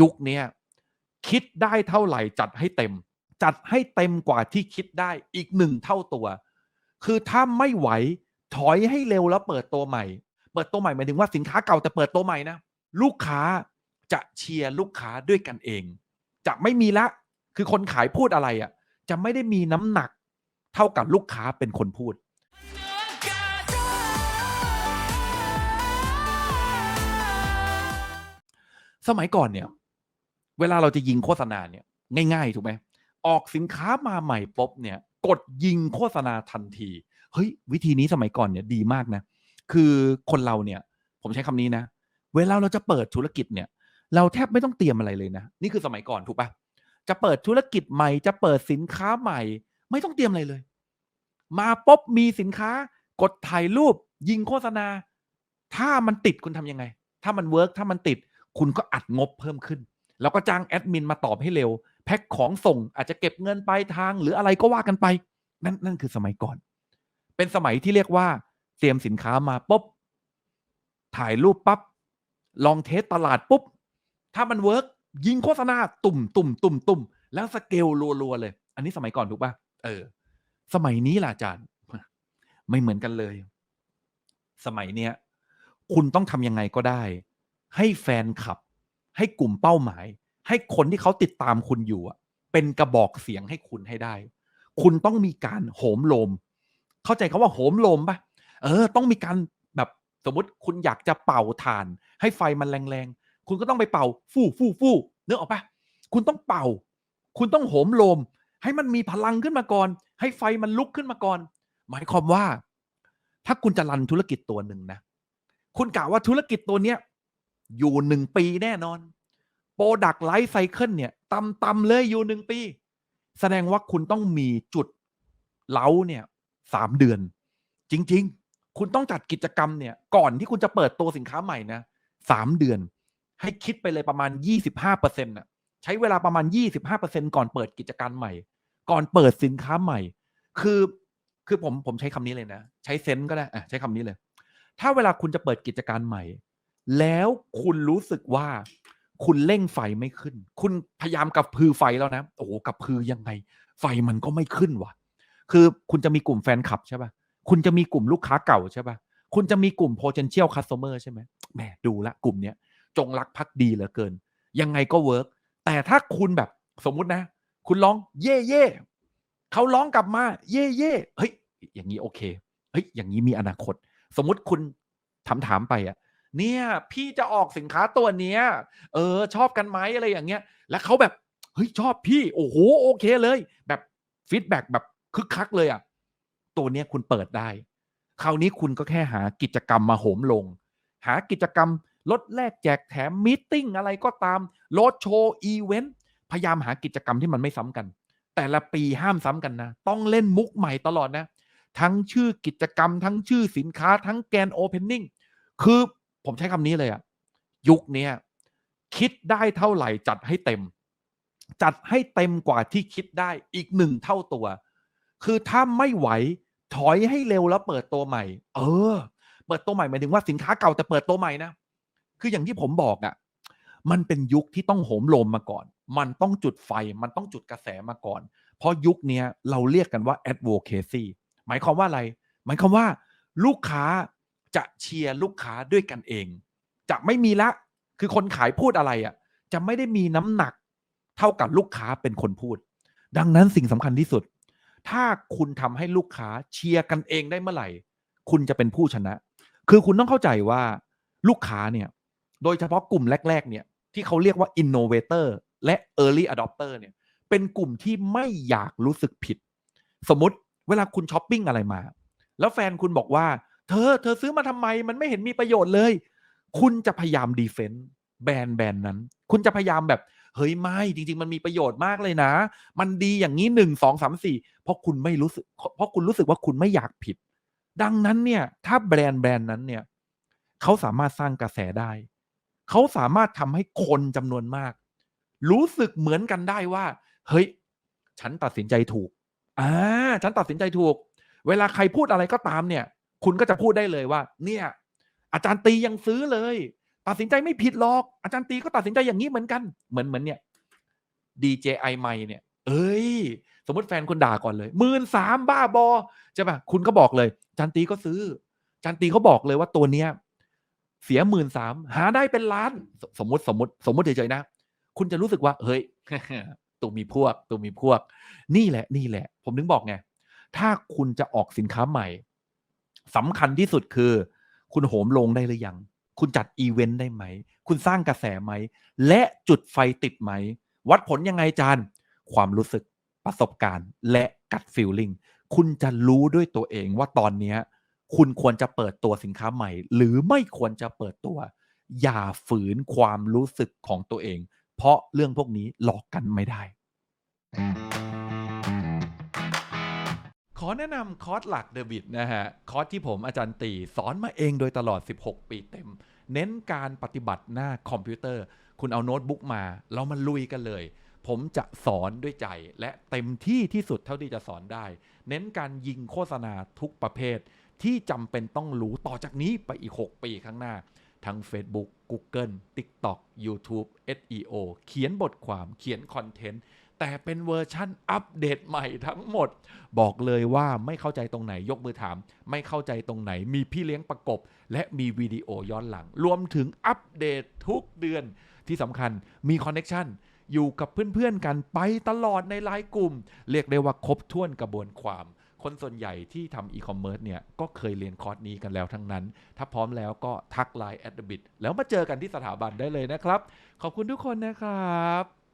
ยุคนี้คิดได้เท่าไหร่จัดให้เต็ม จัดให้เต็มกว่าที่คิดได้อีกหนึ่งเท่าตัว คือถ้าไม่ไหวถอยให้เร็วแล้วเปิดตัวใหม่ เปิดตัวใหม่หมายถึงว่าสินค้าเก่าแต่เปิดตัวใหม่นะลูกค้าจะเชียร์ลูกค้าด้วยกันเอง จะไม่มีละ คือคนขายพูดอะไรอะ จะไม่ได้มีน้ำหนักเท่ากับลูกค้าเป็นคนพูดสมัยก่อนเนี่ย เวลาเราจะยิงโฆษณาเนี่ย ง่ายๆ ถูกไหมออกสินค้ามาใหม่ปุ๊บเนี่ย กดยิงโฆษณาทันที เฮ้ย วิธีนี้สมัยก่อนเนี่ยดีมากนะ คือคนเราเนี่ย ผมใช้คำนี้นะ เวลาเราจะเปิดธุรกิจเนี่ย เราแทบไม่ต้องเตรียมอะไรเลยนะ นี่คือสมัยก่อนถูกปะจะเปิดธุรกิจใหม่ จะเปิดสินค้าใหม่ ไม่ต้องเตรียมอะไรเลย มาปุ๊บมีสินค้ากดถ่ายรูป ยิงโฆษณา ถ้ามันติดคุณทำยังไง ถ้ามันเวิร์กถ้ามันติด คุณก็อัดงบเพิ่มขึ้น แล้วก็จ้างแอดมินมาตอบให้เร็ว แพ็คของส่งอาจจะเก็บเงินปลายทาง หรืออะไรก็ว่ากันไป นั่นนั่นคือสมัยก่อน เป็นสมัยที่เรียกว่า เตรียมสินค้ามาปุ๊บถ่ายรูปปับ๊บลองเทสตลาดปุ๊บ ถ้ามันเวิร์กยิงโฆษณาตุ่มตุ่มตุ่มตุ่มแล้วสเกลรัวๆเลย อันนี้สมัยก่อนถูกปะเออ สมัยนี้ล่ะอาจารย์ ไม่เหมือนกันเลย สมัยเนี้ยคุณต้องทำยังไงก็ได้ ให้แฟนคลับ ให้กลุ่มเป้าหมาย ให้คนที่เขาติดตามคุณอยู่อะเป็นกระบอกเสียงให้คุณให้ได้ คุณต้องมีการโหมโลม เข้าใจคาว่าโหมโลมปะเออ ต้องมีการแบบสมมติคุณอยากจะเป่าถ่าน ให้ไฟมันแรงๆ คุณก็ต้องไปเป่า ฟู่ฟู่ฟู่เนื้อออกปะคุณต้องเป่า คุณต้องโหมโลม ให้มันมีพลังขึ้นมาก่อน ให้ไฟมันลุกขึ้นมาก่อน หมายความว่า ถ้าคุณจะรันธุรกิจตัวหนึ่งนะ คุณกะว่าธุรกิจตัวเนี้ย อยู่หนึ่งปีแน่นอนโปรดักไลฟ์ไซเคิลเนี่ยต่ำๆเลยอยู่หนึ่งปี แสดงว่าคุณต้องมีจุดเล้าเนี่ยสามเดือน จริง ๆ คุณต้องจัดกิจกรรมเนี่ย ก่อนที่คุณจะเปิดตัวสินค้าใหม่นะสามเดือน ให้คิดไปเลยประมาณยี่สิบห้าเปอร์เซ็นต์น่ะใช้เวลาประมาณยี่สิบห้าเปอร์เซ็นก่อนเปิดกิจการใหม่ ก่อนเปิดสินค้าใหม่ คือคือผมผมใช้คำนี้เลยนะ ใช้เซนส์ก็ได้อะใช้คำนี้เลย ถ้าเวลาคุณจะเปิดกิจการใหม่ แล้วคุณรู้สึกว่า คุณเร่งไฟไม่ขึ้น คุณพยายามกับพือไฟแล้วนะ โอ้โหกับพือยังไง ไฟมันก็ไม่ขึ้นว่ะคือคุณจะมีกลุ่มแฟนคลับใช่ป่ะ คุณจะมีกลุ่มลูกค้าเก่าใช่ป่ะ คุณจะมีกลุ่ม potential customer ใช่ไหมแหมดูละกลุ่มเนี้ยจงรักภักดีเหลือเกิน ยังไงก็เวิร์กแต่ถ้าคุณแบบสมมุตินะ คุณร้องเย่เย่เขาร้องกลับมา เย่เย่เฮ้ยอย่างนี้โอเคเฮ้ยอย่างนี้มีอนาคต สมมุติคุณถามถามไปอะ เนี่ย พี่จะออกสินค้าตัวเนี้ย เออ ชอบกันไหมอะไรอย่างเงี้ย แล้วเขาแบบ เฮ้ย ชอบพี่ โอ้โห โอเคเลย แบบฟีดแบ็แบบคึกคักเลยอะ ตัวเนี้ยคุณเปิดได้ คราวนี้คุณก็แค่หากิจกรรมมาโหมลง หากิจกรรมลดแลกแจกแถมมิ팅อะไรก็ตามลดโชว์อีเวนต์พยายามหากิจกรรมที่มันไม่ซ้ำกัน แต่ละปีห้ามซ้ำกันนะ ต้องเล่นมุกใหม่ตลอดนะ ทั้งชื่อกิจกรรม ทั้งชื่อสินค้า ทั้งแกนโอเพนนิ่งคือ ผมใช้คำนี้เลยอะยุคเนี้คิดได้เท่าไหร่จัดให้เต็ม จัดให้เต็มกว่าที่คิดได้อีกหนึ่งเท่าตัว คือถ้าไม่ไหวถอยให้เร็วแล้วเปิดตัวใหม่ เออ เปิดตัวใหม่หมายถึงว่าสินค้าเก่าแต่เปิดตัวใหม่นะ คืออย่างที่ผมบอกอะ่ะ มันเป็นยุคที่ต้องโหมโลมมาก่อน มันต้องจุดไฟ มันต้องจุดกระแสมาก่อน เพราะยุคนี้เราเรียกกันว่า advocacy หมายความว่าอะไร หมายความว่าลูกค้า จะเชียร์ลูกค้าด้วยกันเอง จะไม่มีละ คือคนขายพูดอะไรอะ่ะ จะไม่ได้มีน้ำหนักเท่ากับลูกค้าเป็นคนพูด ดังนั้นสิ่งสำคัญที่สุด ถ้าคุณทำให้ลูกค้าเชียร์กันเองได้เมื่อไหร่ คุณจะเป็นผู้ชนะ คือคุณต้องเข้าใจว่าลูกค้าเนี่ย โดยเฉพาะกลุ่มแรก ๆ เนี่ย ที่เขาเรียกว่า innovator และ early adopter เนี่ย เป็นกลุ่มที่ไม่อยากรู้สึกผิด สมมติเวลาคุณช้อปปิ้งอะไรมา แล้วแฟนคุณบอกว่า เธอ เธอซื้อมาทำไม มันไม่เห็นมีประโยชน์เลย คุณจะพยายามดีเฟนต์แบรนด์แบรนด์นั้น คุณจะพยายามแบบ เฮ้ย ไม่ จริง ๆ มันมีประโยชน์มากเลยนะ มันดีอย่างนี้หนึ่งสองสามสี่เพราะคุณไม่รู้สึก เพราะคุณรู้สึกว่าคุณไม่อยากผิด ดังนั้นเนี่ย ถ้าแบรนด์แบรนด์นั้นเนี่ยเขาสามารถสร้างกระแสได้ เขาสามารถทำให้คนจำนวนมาก รู้สึกเหมือนกันได้ว่า เฮ้ย ฉันตัดสินใจถูก อ่า ฉันตัดสินใจถูก เวลาใครพูดอะไรก็ตามเนี่ย คุณก็จะพูดได้เลยว่า เนี่ย อาจารย์ตียังซื้อเลย ตัดสินใจไม่ผิดหรอก อาจารย์ตีก็ตัดสินใจอย่างนี้เหมือนกัน เหมือนเหมือนเนี่ย DJI ไมค์เนี่ย เอ้ย สมมติแฟนคุณด่าก่อนเลยหมื่นสามบ้าบอใช่ปะคุณก็บอกเลยอาจารย์ตีก็ซื้ออาจารย์ตีเขาบอกเลยว่าตัวเนี้ยเสียหมื่นสามหาได้เป็นล้านสสมมติสมมติ สมมติเฉยๆนะ คุณจะรู้สึกว่า เฮ้ยตัวมีพวกตัวมีพวก นี่แหละ นี่แหละ ผมถึงบอกไง ถ้าคุณจะออกสินค้าใหม่ สำคัญที่สุดคือ คุณโหมลงได้หรือยัง คุณจัดอีเวนต์ได้ไหม คุณสร้างกระแสไหม และจุดไฟติดไหม วัดผลยังไงจานความรู้สึกประสบการณ์ และกัดฟิลลิ่งคุณจะรู้ด้วยตัวเองว่าตอนนี้คุณควรจะเปิดตัวสินค้าใหม่ หรือไม่ควรจะเปิดตัว อย่าฝืนความรู้สึกของตัวเอง เพราะเรื่องพวกนี้หลอกกันไม่ได้ ขอแนะนำคอร์สหลักเดบิตนะฮะ คอร์สที่ผมอาจารย์ตีสอนมาเองโดยตลอด 16 ปีเต็ม เน้นการปฏิบัติหน้าคอมพิวเตอร์ คุณเอาโน้ตบุ๊กมา เรามาลุยกันเลย ผมจะสอนด้วยใจและเต็มที่ที่สุดเท่าที่จะสอนได้ เน้นการยิงโฆษณาทุกประเภท ที่จำเป็นต้องรู้ต่อจากนี้ไปอีก 6 ปีข้างหน้า ทั้ง Facebook Google TikTok YouTube SEO เขียนบทความเขียนคอนเทนต์ แต่เป็นเวอร์ชั่นอัปเดตใหม่ทั้งหมด บอกเลยว่าไม่เข้าใจตรงไหนยกมือถาม ไม่เข้าใจตรงไหนมีพี่เลี้ยงประกบ และมีวิดีโอย้อนหลัง รวมถึงอัปเดตทุกเดือนที่สำคัญมีคอนเน็ชันอยู่กับเพื่อนๆกันไปตลอดในไลน์กลุ่ม เรียกได้ว่าครบถ้วนกระบวนความ คนส่วนใหญ่ที่ทำอีคอมเมิร์ซเนี่ย ก็เคยเรียนคอร์สนี้กันแล้วทั้งนั้น ถ้าพร้อมแล้วก็ทักไลน์แอดบิทแล้วมาเจอกันที่สถาบันได้เลยนะครับ ขอบคุณทุกคนนะครับ